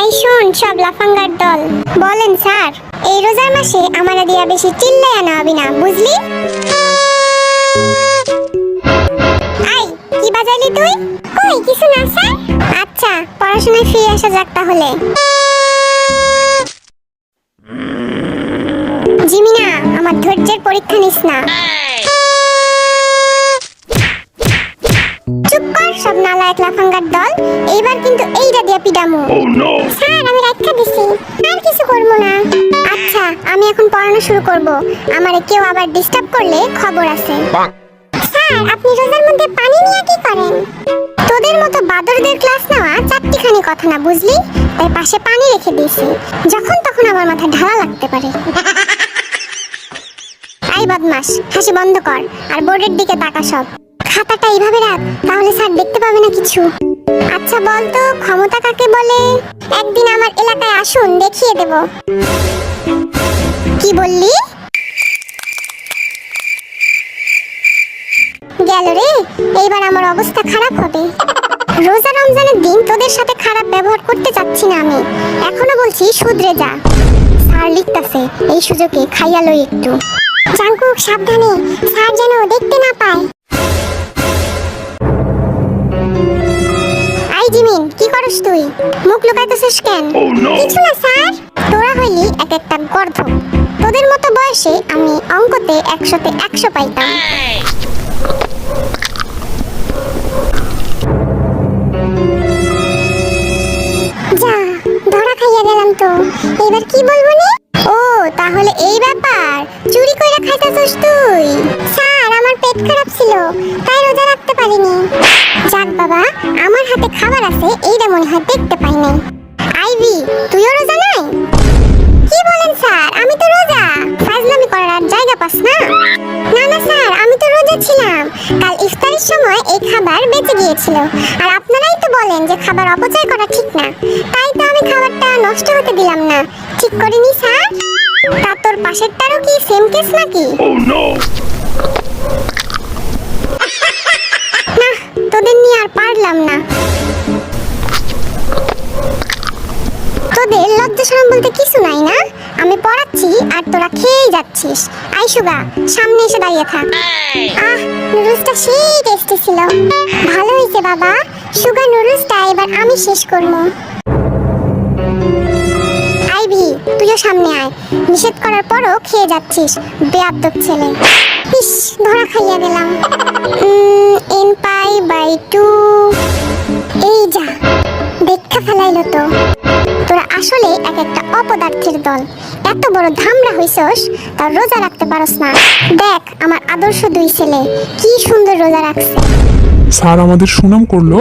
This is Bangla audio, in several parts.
এই শোন, সব লাফাঙ্গার দল। বলেন, স্যার, এই রোজার মাসে আমারা দিয়া বেশি চিল্লাই আনা হবি না, বুঝলি? আই, কি বাজাইলি তুই? কই, কিছু না, স্যার? আচ্ছা পড়াশোনায় ফিরে আসা যাক তাহলে। জিমিনা, আমার ধৈর্যের পরীক্ষা নিস না। কর সব নালায়ক লাফাঙ্গার দল এইবার কিন্তু এইটা দিয়া পিডামু স্যার আমি রাখা দিছি। আর কিছু করব না। আচ্ছা আমি এখন পড়ানো শুরু করব। আমারে কেউ আবার ডিস্টার্ব করলে খবর আছে। স্যার আপনি রোজার মধ্যে পানি নিয়ে কি করেন? তোদের মতো বাদরদের ক্লাস নেওয়া চারটিখানি কথা না বুঝলি? তাই পাশে পানি রেখে দিয়েছি। যখন তখন আমার মাথা ঢালা লাগতে পারে। আই বদমাস হাসি বন্ধ কর। আর বোর্ডের দিকে তাকা সব খাতাটা এইভাবে রাখ, তাহলে স্যার দেখতে পাবে না কিছু। আচ্ছা বল তো ক্ষমতা কাকে বলে? একদিন আমার এলাকায় আসুন, দেখিয়ে দেব। কি বললি? গেল রে, এইবার আমার অবস্থা খারাপ হবে। রোজা রমজানের দিন তোদের সাথে খারাপ ব্যবহার করতে চাচ্ছি না আমি। এখনও বলছি, শুধরে যা। স্যার লিখতাছে, এই সুযোগে খাইয়া লই একটু। জাঙ্কুক সাবধানে। স্যার যেন দেখতে না পায়। করস তুই? মুখ লুকাইতেছিস কেন? কিছু না স্যার? তোরা হইলি এক একটা গর্ধ তোদের মতো বয়সে আমি অঙ্কতে একশোতে একশো পাইতাম। যা ধরা খাইয়া গেলাম তো। এবার কি বলব নি? ও তাহলে এই ব্যাপার। চুরি কইরা খাইতাছস তুই। স্যার আমার পেট খারাপ ছিল। তাই রোজা রাখতে পারিনি। যাক বাবা, আমার হাতে খাবার আছে, এইটা মনে হয় দেখতে পাই নাই। আইভি, তুইও রোজা নাই? কি বলেন স্যার, আমি তো রোজা। ফাজলামি করার আর জায়গা পাস না। না না স্যার, আমি তো রোজা ছিলাম। কাল ইফতারের সময় এই খাবার বেঁচে গিয়েছিল। আর আপনারাই তো বলেন যে খাবার অপচয় করা ঠিক না। তাই তো আমি খাবারটা নষ্ট হতে দিলাম না। ঠিক করিনি স্যার। তা তোর পাশেরটারও কি সেম কেস নাকি না তোদের নিয়ে আর পারলাম না। তোদের লজ্জা শরম বলতে কিছু নাই না? আমি পড়াচ্ছি আর তোরা খেয়েই যাচ্ছিস। আই সুগা, সামনে এসে দাঁড়িয়ে থাক। আহ, নুডলসটা সেই টেস্টি ছিল। ভালো হয়েছে বাবা। সুগা নুডলসটা এবার আমি শেষ করব। আইভি, তুইও সামনে আয়। নিষেধ করার পরও খেয়ে যাচ্ছিস বেয়াদব ছেলে। ইস, ধরা খাইয়া গেলাম পাই বাই টু। এই যা দেখা ফেলাইলো তো। তোরা আসলে এক একটা অপদার্থের দল। এত বড় ধামরা হইছস তার রোজা রাখতে পারস না। দেখ আমার আদর্শ দুই ছেলে কি সুন্দর রোজা রাখছে। স্যার আমাদের সুনাম করল?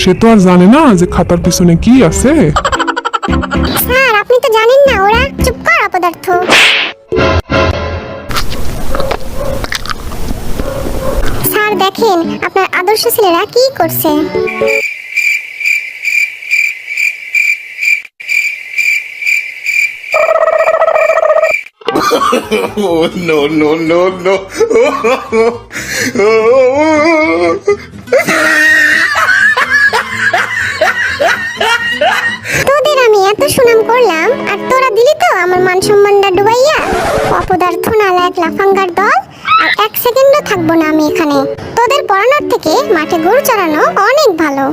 সে তো আর জানে না যে খাতার পিছনে কি আছে। স্যার আপনি তো জানেন না ওরা চুপ কর অপদার্থ। দেখেন আপনার আদর্শ ছেলেরা কি করছে? Oh no no no no! তোদের আমি এত সুনাম করলাম আর তোরা দিলি তো আমার মান সম্মানটা ডুবাইয়া। অপদার্থ নালায়ক লাফাঙ্গার দল। এক সেকেন্ডও থাকব না আমি এখানে। তোদের পড়ানোর থেকে মাঠে গরু চড়ানো অনেক ভালো।